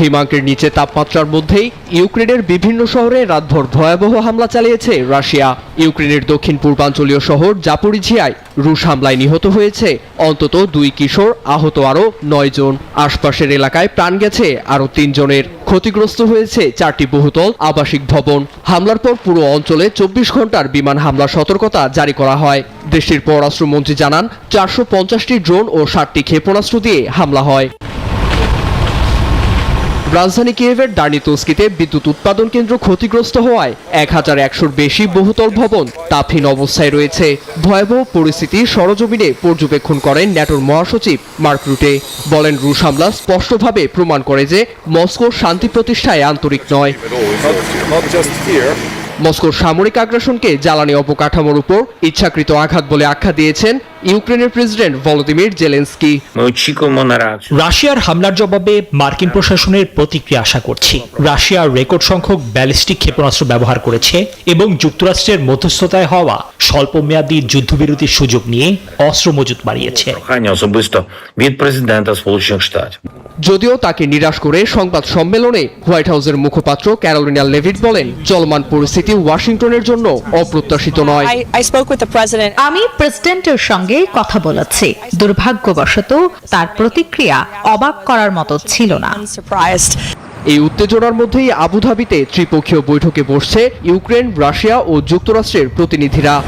হিমাঙ্কের নিচে তাপমাত্রার মধ্যেই ইউক্রেনের বিভিন্ন শহরে রাতভর ভয়াবহ হামলা চালিয়েছে রাশিয়া। ইউক্রেনের দক্ষিণ পূর্বাঞ্চলীয় শহর জাপোরিঝিয়ায় রুশ হামলায় নিহত হয়েছে অন্তত দুই কিশোর, আহত আরও নয় জন। আশপাশের এলাকায় প্রাণ গেছে আরও তিনজনের ক্ষতিগ্রস্ত হয়েছে চারটি বহুতল আবাসিক ভবন। হামলার পর পুরো অঞ্চলে চব্বিশ ঘণ্টার বিমান হামলা সতর্কতা জারি করা হয়। দেশটির পররাষ্ট্রমন্ত্রী জানান, চারশো পঞ্চাশটি ড্রোন ও ষাটটি ক্ষেপণাস্ত্র দিয়ে হামলা হয়। রাজধানী কিয়েভের দার্নিতস্কিতে বিদ্যুৎ উৎপাদন কেন্দ্র ক্ষতিগ্রস্ত হওয়ায় এক হাজার একশোর বেশি বহুতল ভবন তাপহীন অবস্থায় রয়েছে। ভয়াবহ পরিস্থিতি সরজমিনে পর্যবেক্ষণ করেন ন্যাটোর মহাসচিব মার্ক রুটে। বলেন, রুশ হামলা স্পষ্টভাবে প্রমাণ করে যে মস্কো শান্তি প্রতিষ্ঠায় আন্তরিক নয়। মস্কোর সামরিক আগ্রাসনকে জ্বালানি অবকাঠামোর উপর ইচ্ছাকৃত আঘাত বলে আখ্যা দিয়েছেন ইউক্রেনের প্রেসিডেন্ট ভলোদিমির জেলেন্সকি। রাশিয়ার হামলার জবাবে মার্কিন প্রশাসনের প্রতিক্রিয়া আশা করছি। রাশিয়া রেকর্ড সংখ্যক ব্যালিস্টিক ক্ষেপণাস্ত্র ব্যবহার করেছে এবং যুক্তরাষ্ট্রের মধ্যস্থতায় হওয়া স্বল্প মেয়াদী যুদ্ধবিরতির সুযোগ নিয়ে অস্ত্র মজুত বাড়িয়েছে। যদিও তাকে নিরাশ করে সংবাদ সম্মেলনে হোয়াইট হাউসের মুখপাত্র ক্যারোলিনা লেভিট বলেন চলমান পরিস্থিতি ওয়াশিংটনের জন্য অপ্রত্যাশিত নয়। আমি প্রেসিডেন্টের সঙ্গে কথা বলেছি। দুর্ভাগ্যবশত তার প্রতিক্রিয়া অবাক করার মতো ছিল না. এই উত্তেজনার মধ্যেই আবুধাবিতে ত্রিপক্ষীয় বৈঠকে বসছে ইউক্রেন রাশিয়া ও যুক্তরাষ্ট্রের প্রতিনিধিরা।